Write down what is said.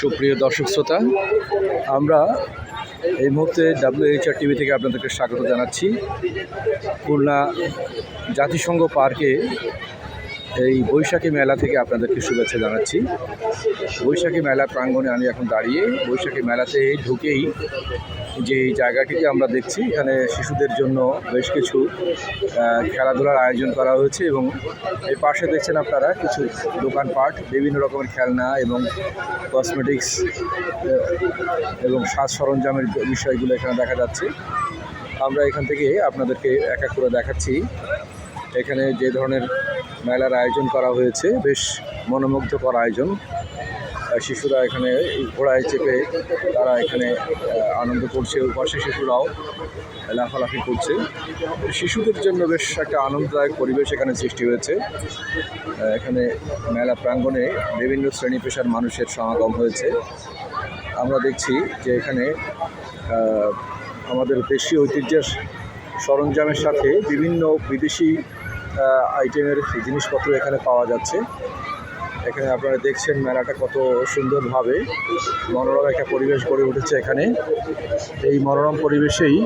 সুপ্রিয় দর্শক শ্রোতা, আমরা এই মুহূর্তে ডাব্লিউএইচআর টিভি থেকে আপনাদেরকে স্বাগত জানাচ্ছি। খুলনা জাতিসংঘ পার্কে এই বৈশাখী মেলা থেকে আপনাদেরকে শুভেচ্ছা জানাচ্ছি। বৈশাখী মেলা প্রাঙ্গণে আমি এখন দাঁড়িয়ে, বৈশাখী মেলাতে ঢুকেই যে জায়গাটিকে আমরা দেখছি, এখানে শিশুদের জন্য বেশ কিছু খেলাধুলার আয়োজন করা হয়েছে এবং এই পাশে দেখছেন আপনারা কিছু দোকানপাট, বিভিন্ন রকমের খেলনা এবং কসমেটিক্স এবং সাজ সরঞ্জামের বিষয়গুলো এখানে দেখা যাচ্ছে। আমরা এখান থেকে আপনাদেরকে এক এক করে দেখাচ্ছি। এখানে যে ধরনের মেলার আয়োজন করা হয়েছে। বেশ মনোমুগ্ধকর আয়োজন। শিশুরা এখানে ঘোড়ায় চেপে তারা এখানে আনন্দ করছে। পাশে শিশুরাও লাফালাফি করছে। শিশুদের জন্য বেশ একটা আনন্দদায়ক পরিবেশ এখানে সৃষ্টি হয়েছে। এখানে মেলা প্রাঙ্গণে বিভিন্ন শ্রেণি পেশার মানুষের সমাগম হয়েছে। আমরা দেখছি যে এখানে আমাদের দেশীয় ঐতিহ্যের সরঞ্জামের সাথে বিভিন্ন বিদেশি আইটেমের জিনিসপত্র এখানে পাওয়া যাচ্ছে। এখানে আপনারা দেখছেন মেলাটা কত সুন্দরভাবে। মনোরম একটা পরিবেশ গড়ে উঠেছে এখানে। এই মনোরম পরিবেশেই